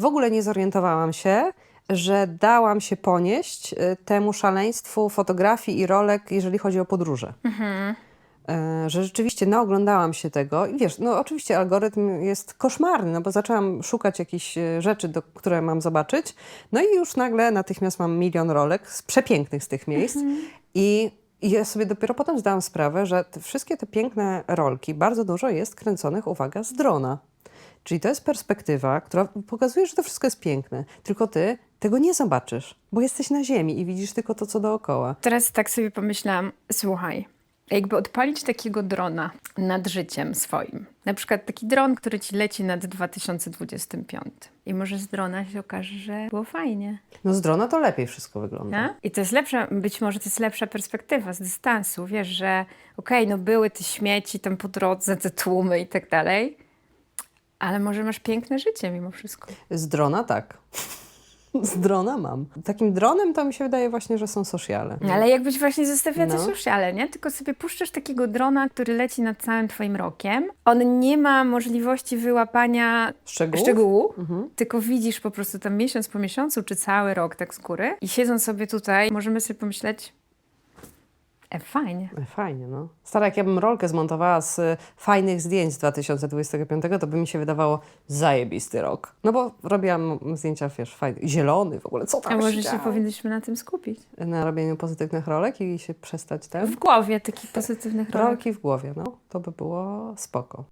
W ogóle nie zorientowałam się, że dałam się ponieść y, temu szaleństwu fotografii i rolek, jeżeli chodzi o podróże. E, Że rzeczywiście naoglądałam się tego i wiesz, no oczywiście algorytm jest koszmarny, no bo zaczęłam szukać jakichś e, rzeczy, do, które mam zobaczyć, no i już nagle natychmiast mam milion rolek, z, przepięknych z tych miejsc i, i ja sobie dopiero potem zdałam sprawę, że te, wszystkie te piękne rolki, bardzo dużo jest kręconych, uwaga, z drona. Czyli to jest perspektywa, która pokazuje, że to wszystko jest piękne, tylko ty tego nie zobaczysz, bo jesteś na ziemi i widzisz tylko to, co dookoła. Teraz tak sobie pomyślałam, słuchaj, jakby odpalić takiego drona nad życiem swoim. Na przykład taki dron, który ci leci nad 2025. I może z drona się okaże, że było fajnie. No z drona to lepiej wszystko wygląda. Nie? I to jest lepsza, być może to jest lepsza perspektywa z dystansu. Wiesz, że okej, no były te śmieci tam po drodze, te tłumy i tak dalej, ale może masz piękne życie mimo wszystko. Z drona tak. Z drona mam. Takim dronem to mi się wydaje właśnie, że są sociale. Ale jakbyś właśnie zostawiła te No. sociale, nie? Tylko sobie puszczasz takiego drona, który leci nad całym twoim rokiem. On nie ma możliwości wyłapania Szczegółów? szczegółu, tylko widzisz po prostu tam miesiąc po miesiącu, czy cały rok tak z góry. I siedząc sobie tutaj, możemy sobie pomyśleć, e, fajnie. E, Fajnie, no. Stara, jak ja bym rolkę zmontowała z y, fajnych zdjęć z 2025, to by mi się wydawało zajebisty rok. No bo robiłam zdjęcia, wiesz, fajne, zielony w ogóle, co A tam może się działo? powinniśmy na tym skupić? Na robieniu pozytywnych rolek i się przestać W ten... głowie takich pozytywnych rolek. Rolki w głowie, no. To by było spoko.